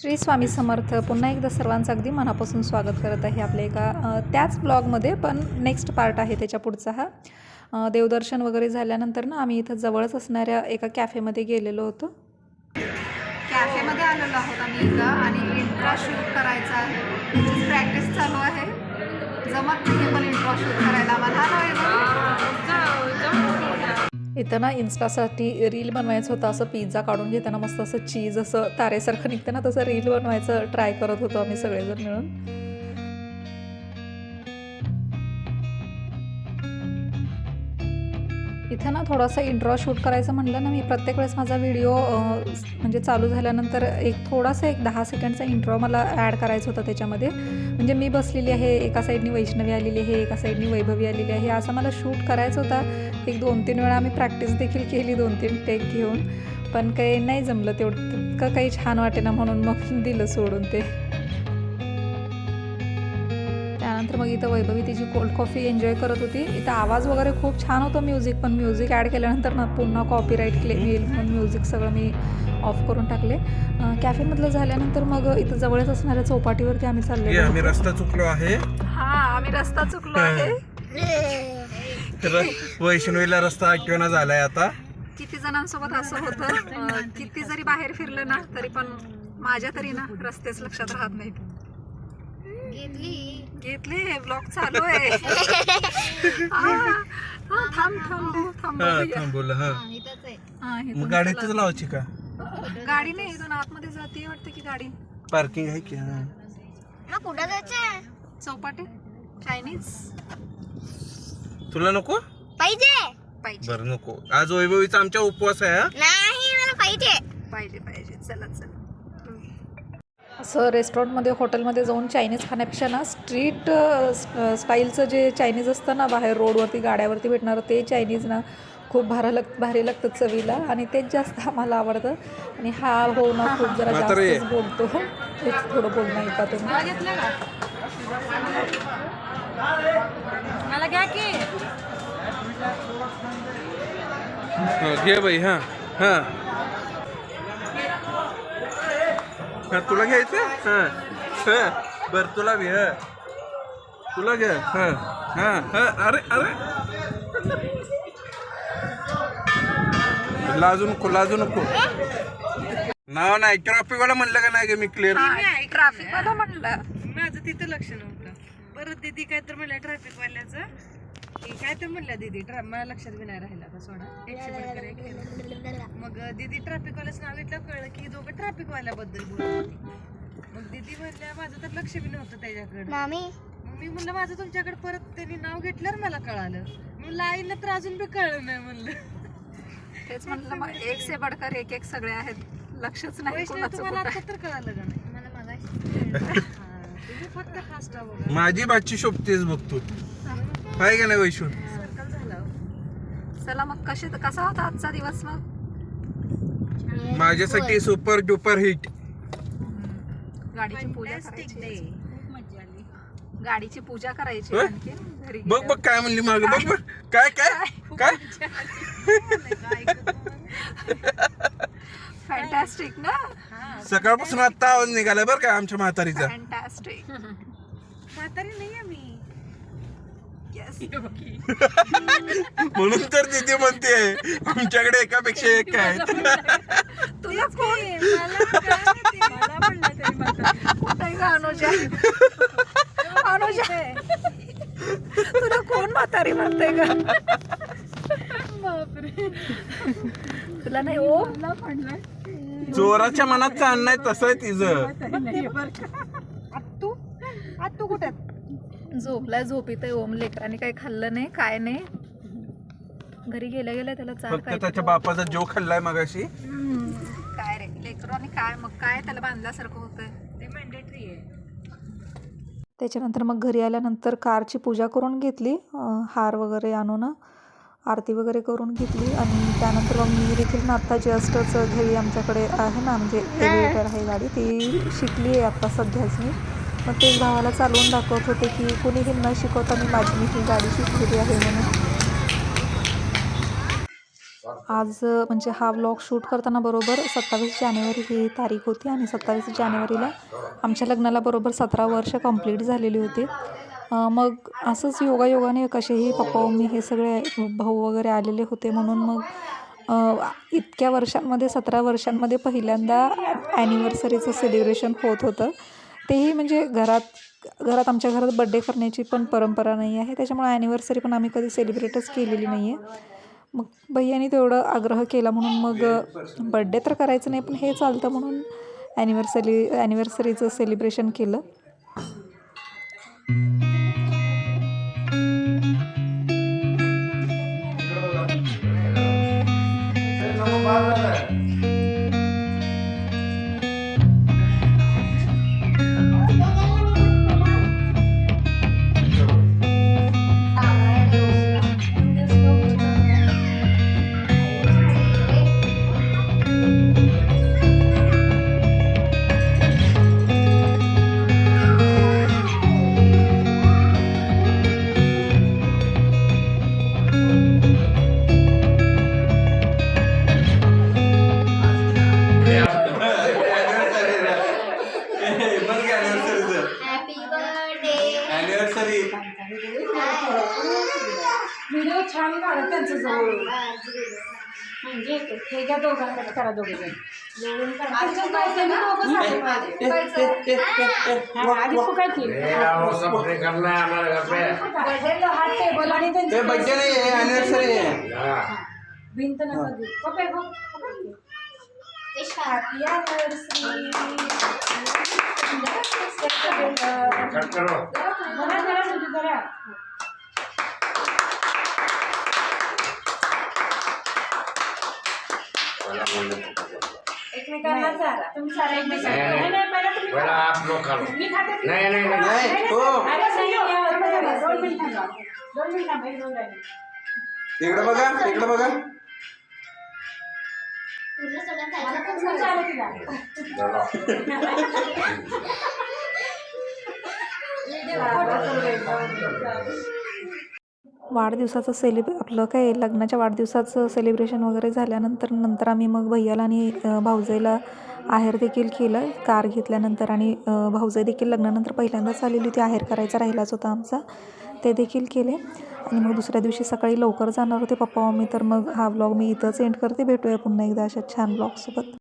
श्री स्वामी समर्थ पुन्हा एकदा सर्वांचं अगदी मनापासून स्वागत करत आहे आपल्या एका त्याच ब्लॉगमध्ये पण नेक्स्ट पार्ट आहे त्याच्या पुढचा हा. देवदर्शन वगैरे झाल्यानंतर ना आम्ही इथं जवळच असणाऱ्या एका कॅफेमध्ये गेलेलो होतो. कॅफेमध्ये आलेलो आहोत आम्ही इथं आणि इंट्रा शूट करायचा आहे. प्रॅक्टिस चालू आहे. जमत नाही पण इंट्रा शूट करायला. मला इथं ना इन्स्टासाठी रील बनवायचं होतं असं पिझ्झा काढून घेताना मस्त असं चीज असं तारेसारखं निघतं ना तसं रील बनवायचं ट्राय करत होतो आम्ही सगळेजण मिळून. इथं ना थोडासा इंट्रो शूट करायचं म्हटलं ना मी प्रत्येक वेळेस माझा व्हिडिओ म्हणजे चालू झाल्यानंतर एक थोडासा एक दहा सेकंडचा इंट्रो मला ॲड करायचा होता त्याच्यामध्ये. म्हणजे मी बसलेली आहे एका साईडनी वैष्णवी आलेली आहे एका साईडनी वैभवी आलेली आहे. असं मला शूट करायचं होता. एक दोन तीन वेळा आम्ही प्रॅक्टिस देखील केली दोन तीन टेक घेऊन. पण काही नाही जमलं तेवढं तितकं काही छान वाटेना म्हणून मग दिलं सोडून ते. मग इथं वैभवी तिची कोल्ड कॉफी एन्जॉय करत होती. इथं आवाज वगैरे खूप छान होतं म्युझिक पण म्युझिक ॲड केल्यानंतर ना पुन्हा कॉपीराईट क्लेम येईल म्हणून म्युझिक सगळं मी ऑफ करून टाकले. कॅफेमधलं झाल्यानंतर मग इथं जवळच असणाऱ्या चौपाटीवरती आम्ही ये चाललेलो आम्ही. रस्ता चुकलो आहे. हा आम्ही रस्ता चुकलो आहे. तर वैष्णवीला रस्ता आठवणा झालाय आता. किती जणांसोबत असं होतं किती जरी बाहेर फिरलं ना तरी पण माझ्या तरी ना रस्तेच लक्षात राहत नाहीत. घेतले ब्लॉग चालू आहे. हा, हा, थांब थांब थांब हा. थांबवलं हा. हा, मग गाडीतच. लावायची का? गाडी नाही इथून आतमध्ये जाते वाटतं की गाडी. पार्किंग आहे की हा. कुठं जायचंय चौपाटी? चायनीज तुला नको? पाहिजे. पाहिजे. बरं नको. आज वैभवीचा आमच्या उपवास आहे हा. नाही मला पाहिजे. पाहिजे पाहिजे. चला चला. असं रेस्टॉरंटमध्ये हॉटेलमध्ये जाऊन चायनीज खाण्यापेक्षा ना स्ट्रीट स्टाईलचं जे चायनीज असतं ना बाहेर रोडवरती गाड्यावरती भेटणारं ते चायनीज ना खूप भारी लाग भारी लागतं चवीला आणि तेच जास्त आम्हाला आवडतं. आणि हा हो ना खूप जरा. जास्तच बोलतो. तेच थोडं बोलणं ऐका तुम्ही? मला घ्या की. हा, घे बाई हा हा. तुला घ्यायचं हा. हा. बर तुला घे हा. तुला घे. हा. हा हा. अरे अरे. लाजू नको लाजू नको. नाव नाही ट्रॉफिक वाला म्हणलं का नाही ग मी क्लिअर ट्रॅफिक वाला म्हणलं. माझं तिथं लक्ष नव्हतं. परत दीदी काय तर म्हणल्या ट्रॅफिक वाल्याचं काय तर म्हणल्या दीदी? ट्रा मला लक्षात बी नाही राहिला आता सोडा. एकशे एक केलं. मग दीदी ट्रॅफिक वाल्याचं नाव घेतलं कळलं की दोघं ट्रॅफिक वाल्याबद्दल बोलत होती. मग दीदी म्हणल्या माझं तर लक्ष बी नव्हतं त्याच्याकडे. मामी? मग मी म्हणलं माझं तुमच्याकडे परत त्यांनी नाव घेतल्यावर मला कळालं. मग लाईनला तर अजून बी कळलं नाही म्हणलं. तेच म्हणलं मग एक से बडकर एक एक सगळे आहेत. लक्षच नाही वैष्णव कोणाचं तुम्हाला कुठं. आता तर कळालं का नाही? मला मगाशी हा, तुम्ही फक्त फास्ट बघा. माझी बाची शोभतेच बघतो आहे का नाही वैशू सर्कल झाला. हो. चला मग कसे कसा होता आजचा दिवस मग? माझ्यासाठी सुपर डुपर हिट गाडीची पूजा करायची. day. खूप मजा आली. गाडीची पूजा करायची होय? आणखी? घरी बघ बघ काय म्हणली माग. बघ बघ. काय काय? काय? फॅन्टॅस्टिक ना? सकाळपासून आता आवाज निघाला बरं का आमच्या म्हातारीचा. फॅन्टॅस्टिक म्हातारी नाही आम्ही येस म्हणून तर तिथे म्हणते आमच्याकडे एकापेक्षा एक काय तुला तुला कोण म्हातारी म्हणते का तुला नाही ओ. चोराच्या मनात चाल नाही तसं आहे तिचं आत्तू आत्तू कुठे आहेत? झोपलाय झोपीत आहे ओम लेकराने काही खाल्लं नाही काय नाही. घरी गेल्या गेल्या त्याला चार फक्त काय त्याच्या बापाचा जो खाल्लाय मगाशी. काय रे लेकराने काय मग काय त्याला बांधल्यासारखं होतंय? ते मॅन्डेटरी आहे. त्याच्यानंतर मग घरी आल्यानंतर कारची पूजा करून घेतली हार वगैरे आणून आरती वगैरे करून घेतली आणि त्यानंतर मग मी देखील ना आत्ता जस्टच घरी आमच्याकडे आहे ना म्हणजे आहे गाडी ती शिकली आहे आत्ता सध्याच मी. मग तेच भावाला चालवून दाखवत होते की कुणीही न शिकवता मी माझी मी ही गाडी शिकलेली आहे म्हणून. आज म्हणजे हा ब्लॉग शूट करताना बरोबर सत्तावीस जानेवारी ही तारीख होती आणि सत्तावीस जानेवारीला आमच्या लग्नाला बरोबर सतरा वर्ष कंप्लीट झालेली होती. मग असंच योगायोगाने कसेही पप्पा मम्मी हे सगळे भाऊ वगैरे आलेले होते म्हणून मग इतक्या वर्षांमध्ये सतरा वर्षांमध्ये पहिल्यांदा ॲनिव्हर्सरीचं सेलिब्रेशन होत होतं. तेही म्हणजे घरात घरात आमच्या घरात बड्डे करण्याची पण परंपरा नाही आहे. त्याच्यामुळे ॲनिव्हर्सरी पण आम्ही कधी सेलिब्रेटच केलेली नाही आहे मग भैयानी तेवढं आग्रह केला म्हणून मग बड्डे तर करायचं नाही पण हे चालतं म्हणून ॲनिव्हर्सरी ॲनिव्हर्सरीचं सेलिब्रेशन केलं. अॅनिव्हर्सरी व्हिडिओ छान काढत त्यांचं जवळ म्हणजे हे घ्या दोघांकडे करा दोघे जण दोघं आधी फुकायची. हात टेबल आणि त्यांची बड्डे नाही आहे अॅनिव्हर्सरी आहे. भिंत नका. Happy anniversary. जरा. एकमेकांना चारा. तुम्ही चारा एकमेकांना. नाही, नाही, पहिला तुम्ही खा. मी खाते तुम्ही- नाही, नाही, नाही. नाही, हो. अरे, नाही, या, दोन मिनिट थांबा. दोन मिनिट थांबा, एक दोन राहिले. इकडे बघा इकडे बघा तुम्ही चारा तिला. वाढदिवसाचं सेलिब आपलं काय लग्नाच्या वाढदिवसाचं सेलिब्रेशन वगैरे झाल्यानंतर नंतर आम्ही मग भैयाला आणि भाऊजाईला आहेर देखील केलं. कार घेतल्यानंतर आणि भाऊजाई देखील लग्नानंतर पहिल्यांदाच आलेली होती. आहेर करायचा राहिलाच होता आमचा. ते देखील केले. आणि मग दुसऱ्या दिवशी सकाळी लवकर जाणार होते पप्पा मम्मी. तर मग हा ब्लॉग मी इथंच एंड करते. भेटूया पुन्हा एकदा अशा छान ब्लॉगसोबत